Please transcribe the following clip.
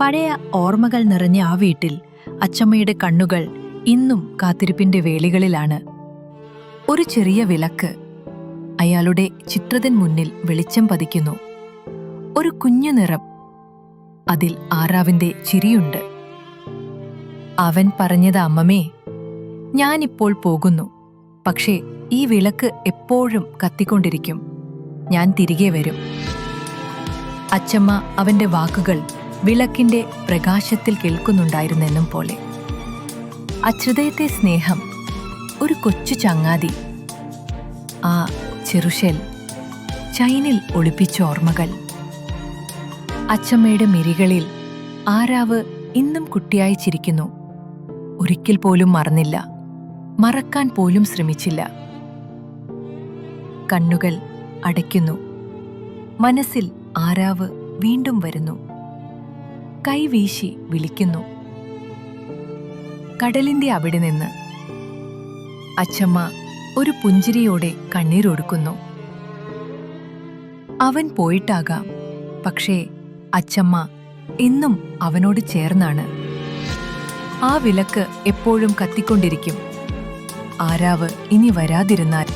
പഴയ ഓർമ്മകൾ നിറഞ്ഞ ആ വീട്ടിൽ അച്ചമ്മയുടെ കണ്ണുകൾ ഇന്നും കാത്തിരിപ്പിന്റെ വേളികളിലാണ്. ഒരു ചെറിയ വിളക്ക് അയാളുടെ ചിത്രത്തിൻ മുന്നിൽ വെളിച്ചം പതിക്കുന്നു. ഒരു കുഞ്ഞു നിറം അതിൽ ആറാവിന്റെ ചിരിയുണ്ട്. അവൻ പറഞ്ഞത് അമ്മമേ ഞാനിപ്പോൾ പോകുന്നു. പക്ഷേ ഈ വിളക്ക് എപ്പോഴും കത്തിക്കൊണ്ടിരിക്കും. ഞാൻ തിരികെ വരും. അച്ചമ്മ അവന്റെ വാക്കുകൾ വിളക്കിന്റെ പ്രകാശത്തിൽ കേൾക്കുന്നുണ്ടായിരുന്നെന്നും പോലെ. അച്യുതയത്തെ സ്നേഹം ഒരു കൊച്ചു ചങ്ങാതി ആ ചെറുഷെൽ ചൈനിൽ ഒളിപ്പിച്ച ഓർമ്മകൾ. അച്ചമ്മയുടെ മിരികളിൽ ആരാവ് ഇന്നും കുട്ടിയായി ചിരിക്കുന്നു. ഒരിക്കൽ പോലും മറന്നില്ല. മറക്കാൻ പോലും ശ്രമിച്ചില്ല. കണ്ണുകൾ അടയ്ക്കുന്നു. മനസ്സിൽ ആരാവ് വീണ്ടും വരുന്നു. കൈവീശി വിളിക്കുന്നു. കടലിന്റെ അവിടെ നിന്ന് അച്ചമ്മ ഒരു പുഞ്ചിരിയോടെ കണ്ണീരൊടുക്കുന്നു. അവൻ പോയിട്ടാകാം പക്ഷേ അച്ചമ്മ എന്നും അവനോട് ചേർന്നാണ്. ആ വിളക്ക് എപ്പോഴും കത്തിക്കൊണ്ടിരിക്കും. ആരാവ് ഇനി വരാതിരുന്നാൽ